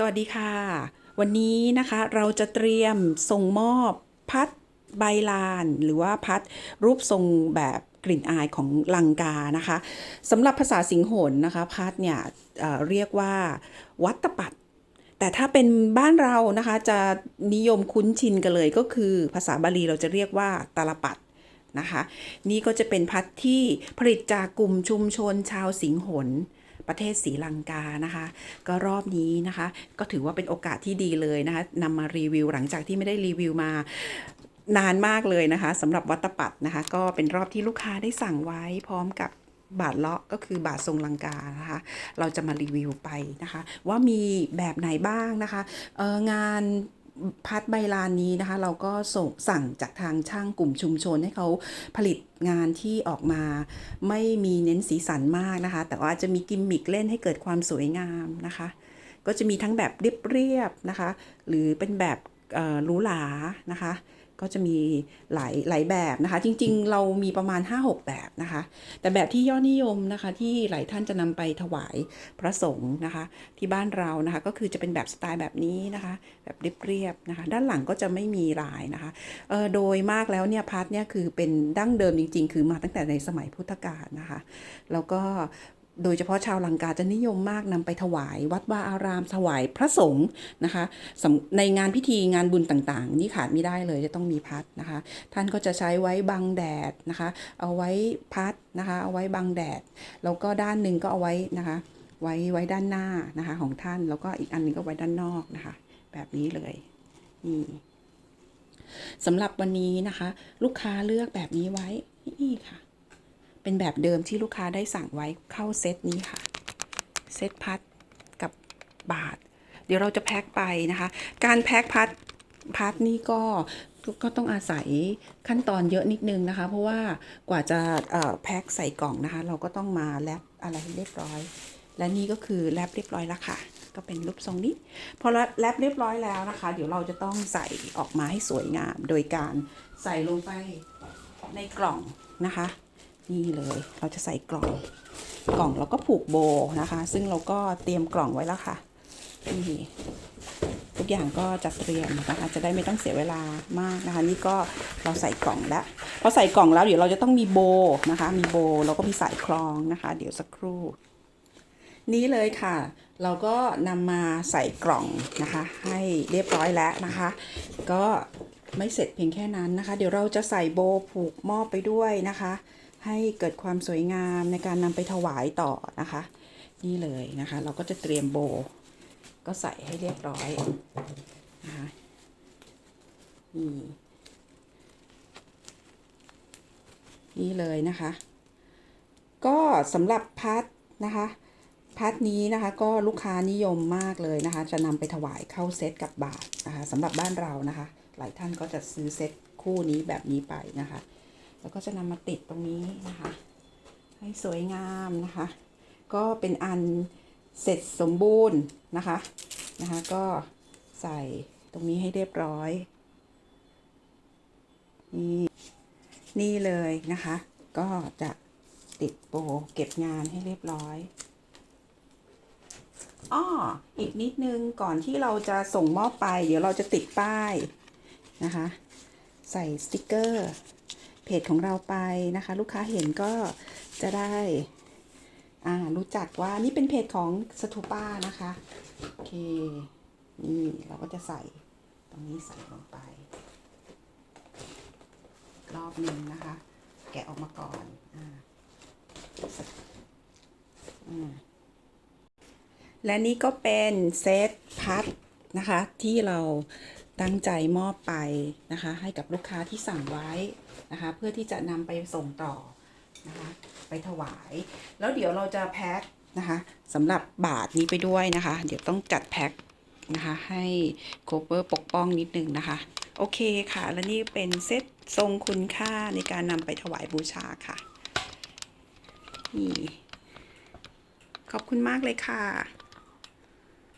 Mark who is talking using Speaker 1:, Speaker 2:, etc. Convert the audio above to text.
Speaker 1: สวัสดีค่ะ วันนี้นะคะเราจะเตรียมส่งมอบพัดใบลาน หรือว่าพัดรูปทรงแบบกลิ่นอายของลังกานะคะสำหรับภาษาสิงหนนะคะพัดเนี่ยเเรียกว่าวัตตปัด แต่ถ้าเป็นบ้านเรานะคะจะนิยมคุ้นชินกันเลยก็คือภาษาบาลีเราจะเรียกว่าตาลปัดนะคะ นี่ก็จะเป็นพัดที่ผลิตจากกลุ่มชุมชนชาวสิงหน ประเทศศรีลังกานะคะ ก็รอบนี้นะคะ ก็ถือว่าเป็นโอกาสที่ดีเลยนะคะนำมารีวิวหลังจากที่ไม่ได้รีวิวมานานมากเลยนะคะสำหรับวัตปัดนะคะ ก็เป็นรอบที่ลูกค้าได้สั่งไว้พร้อมกับบาทเลาะก็คือบาททรงลังกานะคะ เราจะมารีวิวไปนะคะ ว่ามีแบบไหนบ้างนะคะเอ่องาน พัดใบลานนี้นะคะ เราก็ส่งสั่งจากทางช่างกลุ่มชุมชนให้เขาผลิตงานที่ออกมาไม่มีเน้นสีสันมากนะคะ แต่ว่าจะมีกิมมิคเล่นให้เกิดความสวยงามนะคะ ก็จะมีทั้งแบบเรียบๆนะคะ หรือเป็นแบบเอ่อหรูหรานะคะ ก็จะมีหลายหลายแบบนะคะ จริงๆ เรามีประมาณ 5-6 แบบนะคะ แต่แบบที่ยอดนิยมนะคะที่หลายท่านจะนำไปถวายพระสงฆ์นะคะ ที่บ้านเรานะคะก็คือจะเป็นแบบสไตล์แบบนี้นะคะ แบบเรียบๆนะคะ ด้านหลังก็จะไม่มีลายนะคะเออโดยมากแล้วเนี่ยพัดเนี่ยคือเป็นดั้งเดิมจริง ๆ คือมาตั้งแต่ในสมัยพุทธกาลนะคะ แล้วก็ โดยเฉพาะชาวลังกาจะนิยมมากนำไปถวาย วัดวาอารามถวายพระสงฆ์นะคะในงานพิธีงานบุญต่างๆ นี่ขาดไม่ได้เลยจะต้องมีพัดนะคะ ท่านก็จะใช้ไว้บังแดดนะคะ เอาไว้พัดนะคะ เอาไว้บังแดด แล้วก็ด้านหนึ่งก็เอาไว้นะคะ ไว้ไว้ด้านหน้านะคะของท่านแล้วก็อีกอันหนึงก็ไว้ด้านนอกนะคะ แบบนี้เลยนี่สำหรับวันนี้นะคะ ลูกค้าเลือกแบบนี้ไว้นี่ค่ะ เป็นแบบเดิมที่ลูกค้าได้สั่งไว้เข้าเซตนี้ค่ะ เซตพัดกับบาท เดี๋ยวเราจะแพ็คไปนะคะ การแพ็คพัดพัดนี่ก็ก็ต้องอาศัยขั้นตอนเยอะนิดนึงนะคะ เพราะว่ากว่าจะแพ็คใส่กล่องนะคะ เราก็ต้องมาแรปอะไรเรียบร้อย และนี่ก็คือแรปเรียบร้อยแล้วค่ะ ก็เป็นรูปทรงนี้ พอแรปเรียบร้อยแล้วนะคะ เดี๋ยวเราจะต้องใส่ออกมาให้สวยงาม โดยการใส่ลงไปในกล่องนะคะ นี่เลยเราจะใส่กล่องกล่องแล้วก็ผูกโบนะคะ ซึ่งเราก็เตรียมกล่องไว้แล้วค่ะนี่ทุกอย่างก็จัดเตรียมนะคะจะได้ไม่ต้องเสียเวลามากนะคะ นี่ก็เราใส่กล่องแล้วพอใส่กล่องแล้วเดี๋ยวเราจะต้องมีโบนะคะ มีโบแล้วก็มีสายคล้องนะคะ เดี๋ยวสักครู่ นี้เลยค่ะ เราก็นำมาใส่กล่องนะคะ ให้เรียบร้อยแล้วนะคะ ก็ไม่เสร็จเพียงแค่นั้นนะคะ เดี๋ยวเราจะใส่โบผูกมอบไปด้วยนะคะ ให้เกิดความสวยงามในการนำไปถวายต่อนะคะ นี่เลยนะคะ เราก็จะเตรียมโบ ก็ใส่ให้เรียบร้อยนะคะนี่นี่เลยนะคะ ก็สำหรับพัดนะคะพัดนี้นะคะก็ลูกค้านิยมมากเลยนะคะ จะนำไปถวายเข้าเซตกับบาทนะคะสำหรับบ้านเรานะคะ หลายท่านก็จะซื้อเซตคู่นี้แบบนี้ไปนะคะ แล้วก็จะนำมาติดตรงนี้นะคะ ให้สวยงามนะคะ ก็เป็นอันเสร็จสมบูรณ์นะคะนะคะ ก็ใส่ตรงนี้ให้เรียบร้อย นี่นี่เลยนะคะ ก็จะติดโบเก็บงานให้เรียบร้อยอ้ออีกนิดนึงก่อนที่เราจะส่งมอบไป เดี๋ยวเราจะติดป้ายนะคะ ใส่สติกเกอร์ เพจของเราไปนะคะ ลูกค้าเห็นก็จะได้อ่ารู้จักว่านี่เป็นเพจของสตูป้านะคะโอเคนี่เราก็จะใส่ตรงนี้ใส่ลงไป รอบหนึ่งนะคะ แกะออกมาก่อนอ่าอืมและนี่ก็เป็นเซตพัดนะคะที่เรา ตั้งใจมอบไปนะคะ ให้กับลูกค้าที่สั่งไว้นะคะ เพื่อที่จะนำไปส่งต่อนะคะ ไปถวาย แล้วเดี๋ยวเราจะแพ็คนะคะสำหรับบาทนี้ไปด้วยนะคะ เดี๋ยวต้องจัดแพ็คนะคะ ให้โคเวอร์ปกป้องนิดนึงนะคะ โอเคค่ะ และนี่เป็นเซตทรงคุณค่าในการนำไปถวายบูชาค่ะนี่ขอบคุณมากเลยค่ะ